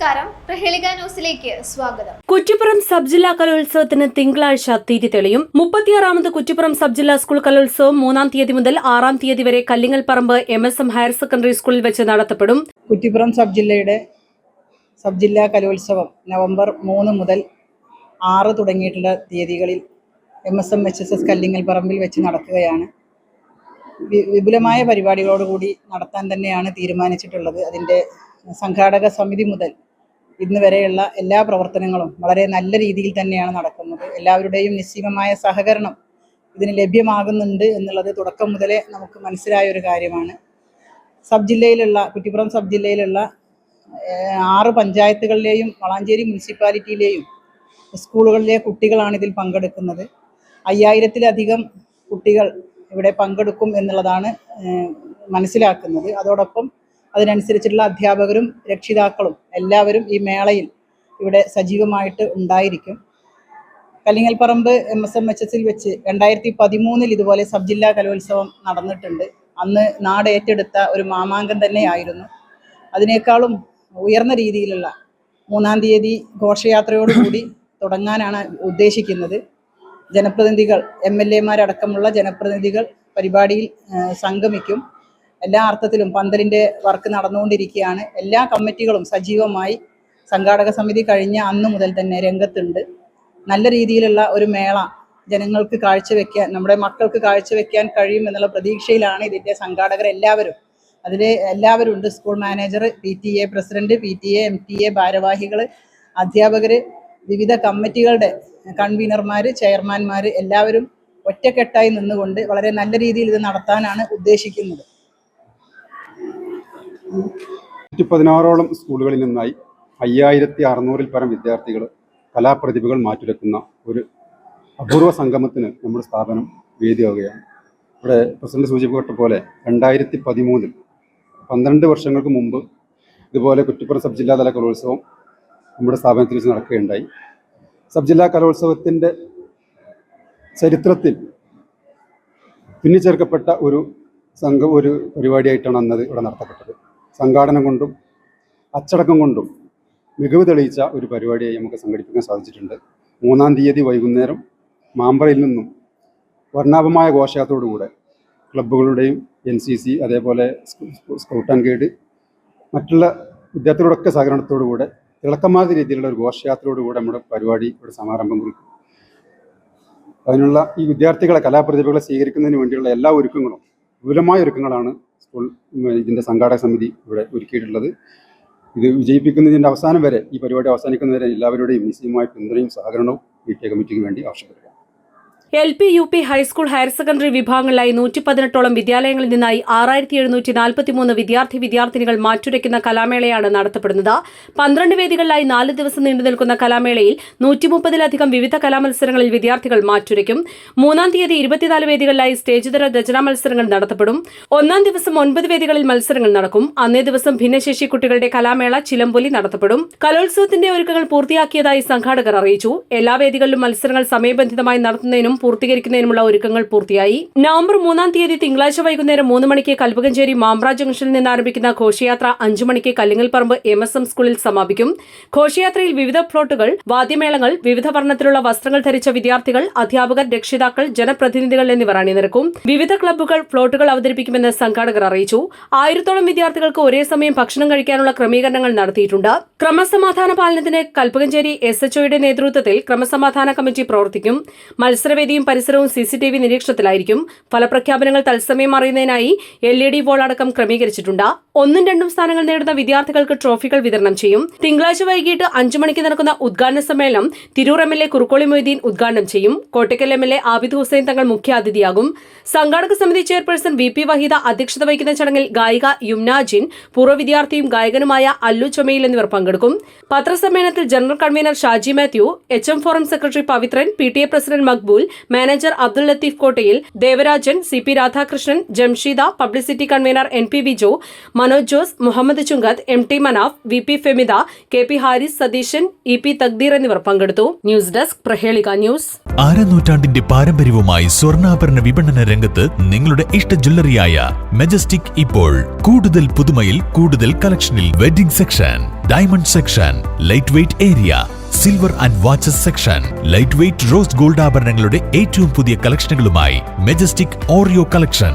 നമസ്കാരം. പ്രഹേളിക ന്യൂസിലേക്ക് സ്വാഗതം. കുറ്റിപ്പുറം സബ് ജില്ലാ കലോത്സവത്തിന് തിങ്കളാഴ്ച തീരി തെളിയും. മുപ്പത്തിയാറാമത് കുറ്റിപ്പുറം സബ് ജില്ലാ സ്കൂൾ കലോത്സവം മൂന്നാം തീയതി മുതൽ ആറാം തീയതി വരെ Kallingal Paramba M S M higher secondary സ്കൂളിൽ വെച്ച് നടത്തപ്പെടും. കുറ്റിപ്പുറം സബ് ജില്ലയുടെ സബ് ജില്ലാ കലോത്സവം നവംബർ മൂന്ന് മുതൽ ആറ് തുടങ്ങിയിട്ടുള്ള തീയതികളിൽ M S M H S S Kallingal പറമ്പിൽ വെച്ച് നടക്കുകയാണ്. വിപുലമായ പരിപാടികളോടുകൂടി നടത്താൻ തന്നെയാണ് തീരുമാനിച്ചിട്ടുള്ളത്. അതിന്റെ സംഘാടക സമിതി മുതൽ ഇന്ന് വരെയുള്ള എല്ലാ പ്രവർത്തനങ്ങളും വളരെ നല്ല രീതിയിൽ തന്നെയാണ് നടക്കുന്നത്. എല്ലാവരുടെയും നിസ്സീമമായ സഹകരണം ഇതിന് ലഭ്യമാകുന്നുണ്ട് എന്നുള്ളത് തുടക്കം മുതലേ നമുക്ക് മനസ്സിലായ ഒരു കാര്യമാണ്. സബ് ജില്ലയിലുള്ള കുറ്റിപ്പുറം സബ് ജില്ലയിലുള്ള ആറ് പഞ്ചായത്തുകളിലെയും വളാഞ്ചേരി മുനിസിപ്പാലിറ്റിയിലെയും സ്കൂളുകളിലെ കുട്ടികളാണ് ഇതിൽ പങ്കെടുക്കുന്നത്. അയ്യായിരത്തിലധികം കുട്ടികൾ ഇവിടെ പങ്കെടുക്കും എന്നുള്ളതാണ് മനസ്സിലാക്കുന്നത്. അതോടൊപ്പം അതിനനുസരിച്ചുള്ള അധ്യാപകരും രക്ഷിതാക്കളും എല്ലാവരും ഈ മേളയിൽ ഇവിടെ സജീവമായിട്ട് ഉണ്ടായിരിക്കും. Kallingalparamba M S M H എസിൽ വെച്ച് രണ്ടായിരത്തി പതിമൂന്നിൽ ഇതുപോലെ സബ് ജില്ലാ കലോത്സവം നടന്നിട്ടുണ്ട്. അന്ന് നാട് ഏറ്റെടുത്ത ഒരു മാമാങ്കം തന്നെയായിരുന്നു. അതിനേക്കാളും ഉയർന്ന രീതിയിലുള്ള മൂന്നാം തീയതി ഘോഷയാത്രയോടുകൂടി തുടങ്ങാനാണ് ഉദ്ദേശിക്കുന്നത്. ജനപ്രതിനിധികൾ എം എൽ എമാരടക്കമുള്ള ജനപ്രതിനിധികൾ പരിപാടിയിൽ സംഗമിക്കും. എല്ലാ അർത്ഥത്തിലും പന്തലിന്റെ വർക്ക് നടന്നുകൊണ്ടിരിക്കുകയാണ്. എല്ലാ കമ്മിറ്റികളും സജീവമായി സംഘാടക സമിതി കഴിഞ്ഞ അന്ന് മുതൽ തന്നെ രംഗത്തുണ്ട്. നല്ല രീതിയിലുള്ള ഒരു മേള ജനങ്ങൾക്ക് കാഴ്ചവെക്കാൻ നമ്മുടെ മക്കൾക്ക് കാഴ്ചവെക്കാൻ കഴിയും എന്നുള്ള പ്രതീക്ഷയിലാണ് ഇതിന്റെ സംഘാടകർ എല്ലാവരും. അതിൽ എല്ലാവരും ഉണ്ട് school manager P T A president P T A M T A ഭാരവാഹികൾ അധ്യാപകർ വിവിധ കമ്മിറ്റികളുടെ കൺവീനർമാർ ചെയർമാൻമാർ എല്ലാവരും ഒറ്റക്കെട്ടായി നിന്നുകൊണ്ട് വളരെ നല്ല രീതിയിൽ ഇത് നടത്താനാണ് ഉദ്ദേശിക്കുന്നത്. നൂറ്റി പതിനാറോളം സ്കൂളുകളിൽ നിന്നായി അയ്യായിരത്തി അറുന്നൂറിൽ പരം വിദ്യാർത്ഥികൾ കലാപ്രതിഭകൾ മാറ്റുരക്കുന്ന ഒരു അപൂർവ സംഗമത്തിന് നമ്മുടെ സ്ഥാപനം വേദിയാവുകയാണ്. ഇവിടെ പ്രസിഡന്റ് സൂചിപ്പിക്കപ്പെട്ട പോലെ രണ്ടായിരത്തി പതിമൂന്നിൽ പന്ത്രണ്ട് വർഷങ്ങൾക്ക് മുമ്പ് ഇതുപോലെ കുറ്റിപ്പുറം സബ് ജില്ലാതല കലോത്സവം നമ്മുടെ സ്ഥാപനത്തിൽ വെച്ച് നടക്കുകയുണ്ടായി. സബ് ജില്ലാ കലോത്സവത്തിന്റെ ചരിത്രത്തിൽ പിന്നിച്ചേർക്കപ്പെട്ട ഒരു സംഘം ഒരു പരിപാടിയായിട്ടാണ് അന്നത് ഇവിടെ നടത്തപ്പെട്ടത്. സംഘാടനം കൊണ്ടും അച്ചടക്കം കൊണ്ടും മികവ് തെളിയിച്ച ഒരു പരിപാടിയായി നമുക്ക് സംഘടിപ്പിക്കാൻ സാധിച്ചിട്ടുണ്ട്. മൂന്നാം തീയതി വൈകുന്നേരം മാമ്പറയിൽ നിന്നും വർണാഭമായ ഘോഷയാത്രയോടുകൂടെ ക്ലബ്ബുകളുടെയും എൻ സി സി അതേപോലെ സ്കൗട്ട് ആൻഡ് ഗൈഡ് മറ്റുള്ള വിദ്യാർത്ഥികളുടെയൊക്കെ സഹകരണത്തോടുകൂടെ തിളക്കമാർന്ന രീതിയിലുള്ള ഒരു ഘോഷയാത്രയോടുകൂടെ നമ്മുടെ പരിപാടി ഇവിടെ സമാരംഭം കുറിക്കും. അതിനുള്ള ഈ വിദ്യാർത്ഥികളെ കലാപ്രതിഭകളെ സ്വീകരിക്കുന്നതിന് വേണ്ടിയുള്ള എല്ലാ ഒരുക്കങ്ങളും വിപുലമായ ഒരുക്കങ്ങളാണ് സ്കൂൾ ഇതിന്റെ സംഘാടക സമിതി ഇവിടെ ഒരുക്കിയിട്ടുള്ളത്. ഇത് വിജയിപ്പിക്കുന്നതിന്റെ അവസാനം വരെ ഈ പരിപാടി അവസാനിക്കുന്നവരെ എല്ലാവരുടെയും നിശ്ചയമായ പിന്തുണയും സഹകരണവും പി കമ്മിറ്റിക്ക് വേണ്ടി ആവശ്യപ്പെടുക. L P U P high school higher secondary വിഭാഗങ്ങളിലായി നൂറ്റി പതിനെട്ടോളം വിദ്യാലയങ്ങളിൽ നിന്നായി ആറായിരത്തി എഴുന്നൂറ്റി നാൽപ്പത്തിമൂന്ന് വിദ്യാർത്ഥി വിദ്യാർത്ഥിനികൾ മാറ്റുരയ്ക്കുന്ന കലാമേളയാണ് നടത്തപ്പെടുന്നത്. പന്ത്രണ്ട് വേദികളിലായി നാല് ദിവസം നീണ്ടു നിൽക്കുന്ന കലാമേളയിൽ നൂറ്റി മുപ്പതിലധികം വിവിധ കലാമത്സരങ്ങളിൽ വിദ്യാർത്ഥികൾ മാറ്റുരയ്ക്കും. മൂന്നാം തീയതി ഇരുപത്തിനാല് വേദികളിലായി സ്റ്റേജ് തല രചനാ മത്സരങ്ങൾ നടത്തപ്പെടും. ഒന്നാം ദിവസം ഒൻപത് വേദികളിൽ മത്സരങ്ങൾ നടക്കും. അന്നേ ദിവസം ഭിന്നശേഷി കുട്ടികളുടെ കലാമേള ചിലമ്പൊലി നടത്തപ്പെടും. കലോത്സവത്തിന്റെ ഒരുക്കങ്ങൾ പൂർത്തിയാക്കിയതായി സംഘാടകർ അറിയിച്ചു. എല്ലാ വേദികളിലും മത്സരങ്ങൾ സമയബന്ധിതമായി നടത്തുന്നതിനും പൂർത്തീകരിക്കുന്നതിനുമുള്ള ഒരുക്കങ്ങൾ പൂർത്തിയായി. നവംബർ മൂന്നാം തീയതി തിങ്കളാഴ്ച വൈകുന്നേരം മൂന്ന് മണിക്ക് കൽപ്പകഞ്ചേരി മാമ്പ്ര ജംഗ്ഷനിൽ നിന്ന് ആരംഭിക്കുന്ന ഘോഷയാത്ര അഞ്ചു മണിക്ക് കല്ലിങ്ങൽപ്പറമ്പ് എം എസ് എം സ്കൂളിൽ സമാപിക്കും. ഘോഷയാത്രയിൽ വിവിധ പ്ലോട്ടുകൾ വാദ്യമേളങ്ങൾ വിവിധ വർണത്തിലുള്ള വസ്ത്രങ്ങൾ ധരിച്ച വിദ്യാർത്ഥികൾ അധ്യാപകർ രക്ഷിതാക്കൾ ജനപ്രതിനിധികൾ എന്നിവർ അണിനിരക്കും. വിവിധ ക്ലബ്ബുകൾ പ്ലോട്ടുകൾ അവതരിപ്പിക്കുമെന്ന് സംഘാടകർ അറിയിച്ചു. ആയിരത്തോളം വിദ്യാർത്ഥികൾക്ക് ഒരേ സമയം ഭക്ഷണം കഴിക്കാനുള്ള ക്രമീകരണങ്ങൾ നടത്തിയിട്ടുണ്ട്. ക്രമസമാധാന പാലനത്തിന് കൽപ്പകഞ്ചേരി എസ് എച്ച്ഒയുടെ നേതൃത്വത്തിൽ ക്രമസമാധാന കമ്മിറ്റി പ്രവർത്തിക്കും. മത്സരവേദിയും പരിസരവും സി സി ടി വി നിരീക്ഷണത്തിലായിരിക്കും. ഫലപ്രഖ്യാപനങ്ങൾ തത്സമയം അറിയുന്നതിനായി എൽ ഇ ഡി വോൾ അടക്കം ക്രമീകരിച്ചിട്ടുണ്ട്. ഒന്നും രണ്ടും സ്ഥാനങ്ങൾ നേടുന്ന വിദ്യാർത്ഥികൾക്ക് ട്രോഫികൾ വിതരണം ചെയ്യും. തിങ്കളാഴ്ച വൈകിട്ട് അഞ്ചു മണിക്ക് നടക്കുന്ന ഉദ്ഘാടന സമ്മേളനം Tirur M L A Kurukkoli Moideen ഉദ്ഘാടനം ചെയ്യും. Kottakkal M L A Abid Hussain Thangal മുഖ്യാതിഥിയാകും സംഘാടക സമിതി ചെയർപേഴ്സൺ വി പി വഹീദ അധ്യക്ഷത വഹിക്കുന്ന ചടങ്ങിൽ ഗായിക യുംന ജിൻ പൂർവ വിദ്യാർത്ഥിയും ഗായകനുമായ അല്ലു ചൊമയിൽ എന്നിവർ പങ്കെടുക്കും. പത്രസമ്മേളനത്തിൽ general convener Shaji Mathew H M forum secretary Pavithran P T A president Maqbool manager Abdul Latheef Kottayil Devarajan C P Radhakrishnan Jamsheeda publicity convener N P Viju Manoj Jose Muhammad Chungath M T Manaf V P Femitha K P Haris Satheesan E P Thakdeer എന്നിവർ പങ്കെടുത്തു. News desk Prahelika news. ആരനൂറ്റാണ്ടിന്റെ പാരമ്പര്യവുമായി സ്വർണാഭരണ വിപണന രംഗത്ത് നിങ്ങളുടെ ഇഷ്ട ജ്വല്ലറിയായ majestic ഇപ്പോൾ. കൂടുതൽ പുതുമയിൽ കൂടുതൽ കളക്ഷനിൽ wedding section diamond section light weight area silver and watches section light weight rose gold ആഭരണങ്ങളുടെ ഏറ്റവും പുതിയ കളക്ഷനുകളുമായി മെജസ്റ്റിക് ഓറിയോ കളക്ഷൻ.